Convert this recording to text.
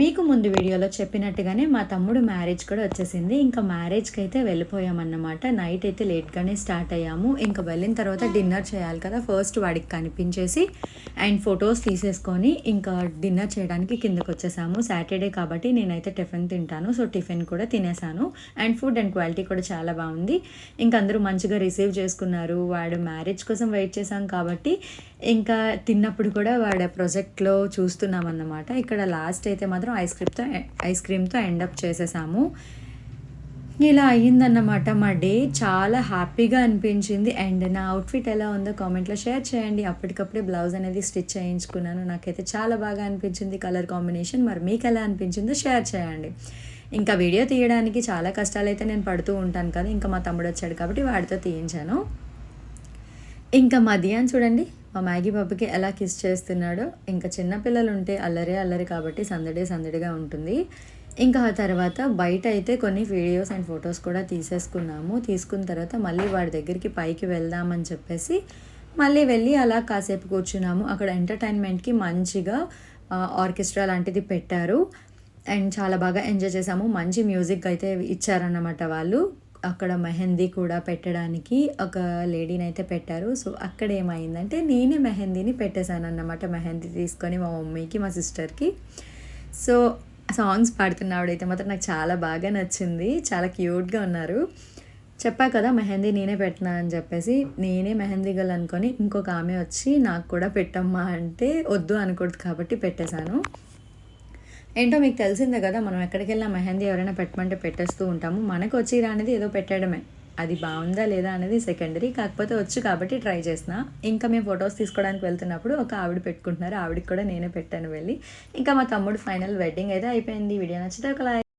మీకు ముందు వీడియోలో చెప్పినట్టుగానే మా తమ్ముడు మ్యారేజ్ కూడా వచ్చేసింది. ఇంకా మ్యారేజ్కి అయితే వెళ్ళిపోయామన్నమాట. నైట్ అయితే లేట్గానే స్టార్ట్ అయ్యాము. ఇంకా వెళ్ళిన తర్వాత డిన్నర్ చేయాలి కదా ఫస్ట్ వాడికి కనిపించేసి అండ్ ఫొటోస్ తీసేసుకొని ఇంకా డిన్నర్ చేయడానికి కిందకు వచ్చేసాము. సాటర్డే కాబట్టి నేనైతే టిఫిన్ తింటాను. సో టిఫిన్ కూడా తినేసాను. అండ్ ఫుడ్ అండ్ క్వాలిటీ కూడా చాలా బాగుంది. ఇంకా అందరూ మంచిగా రిసీవ్ చేసుకున్నారు. వాడు మ్యారేజ్ కోసం వెయిట్ చేసాం కాబట్టి ఇంకా తిన్నప్పుడు కూడా వాడు ప్రాజెక్ట్లో చూస్తున్నాం అన్నమాట ఇక్కడ లాస్ట్ అయితే మాత్రం ఐస్ క్రీమ్తో ఐస్ క్రీమ్తో ఎండప్ చేసేసాము. ఇలా అయ్యిందన్నమాట మా డే. చాలా హ్యాపీగా అనిపించింది. అండ్ నా అవుట్ఫిట్ ఎలా ఉందో కామెంట్లో షేర్ చేయండి. అప్పటికప్పుడే బ్లౌజ్ అనేది స్టిచ్ చేయించుకున్నాను. నాకైతే చాలా బాగా అనిపించింది కలర్ కాంబినేషన్. మరి మీకు ఎలా అనిపించిందో షేర్ చేయండి. ఇంకా వీడియో తీయడానికి చాలా కష్టాలు అయితే నేను పడుతూ ఉంటాను కదా. ఇంకా మా తమ్ముడు వచ్చాడు కాబట్టి వాడితో తీయించాను. ఇంకా మధ్యాహ్నం చూడండి. మా మ్యాగీ బాబుకి ఎలా కిస్ చేస్తున్నాడో ఇంకా చిన్నపిల్లలు ఉంటే అల్లరే అల్లరి కాబట్టి సందడే సందడిగా ఉంటుంది. ఇంకా ఆ తర్వాత బయట అయితే కొన్ని వీడియోస్ అండ్ ఫొటోస్ కూడా తీసేసుకున్నాము. తీసుకున్న తర్వాత మళ్ళీ వాడి దగ్గరికి పైకి వెళ్దామని చెప్పేసి మళ్ళీ వెళ్ళి అలా కాసేపు కూర్చున్నాము. అక్కడ ఎంటర్టైన్మెంట్కి మంచిగా ఆర్కెస్ట్రా లాంటిది పెట్టారు. అండ్ చాలా బాగా ఎంజాయ్ చేసాము మంచి మ్యూజిక్ అయితే ఇచ్చారన్నమాట వాళ్ళు. అక్కడ మెహందీ కూడా పెట్టడానికి ఒక లేడీని అయితే పెట్టారు. సో అక్కడ ఏమైందంటే నేనే మెహందీని పెట్టేశాను అన్నమాట మెహందీ తీసుకొని మా మమ్మీకి మా సిస్టర్కి. సో సాంగ్స్ పాడుతున్నవాడైతే మాత్రం నాకు చాలా బాగా నచ్చింది. చాలా క్యూట్గా ఉన్నారు. చెప్పా కదా మెహందీ నేనే పెట్టినా అని చెప్పేసి నేనే మెహందీ గల్ అనుకొని ఇంకొక ఆమె వచ్చి నాకు కూడా పెట్టమ్మా అంటే వద్దు అనకూడదు కాబట్టి పెట్టేశాను. ఏంటో మీకు తెలిసిందే కదా మనం ఎక్కడికి వెళ్ళినా మెహందీ ఎవరైనా పెట్టమంటే పెట్టేస్తూ ఉంటాము. మనకు వచ్చి రానిది ఏదో పెట్టడమే అది బాగుందా లేదా అనేది సెకండరీ కాకపోతే వచ్చు కాబట్టి ట్రై చేసిన ఇంకా మేము ఫొటోస్ తీసుకోవడానికి వెళ్తున్నప్పుడు ఒక ఆవిడ పెట్టుకుంటున్నారు. ఆవిడకి కూడా నేనే పెట్టాను వెళ్ళి. ఇంకా మా తమ్ముడు ఫైనల్ వెడ్డింగ్ అయితే అయిపోయింది. వీడియో నచ్చితే ఒక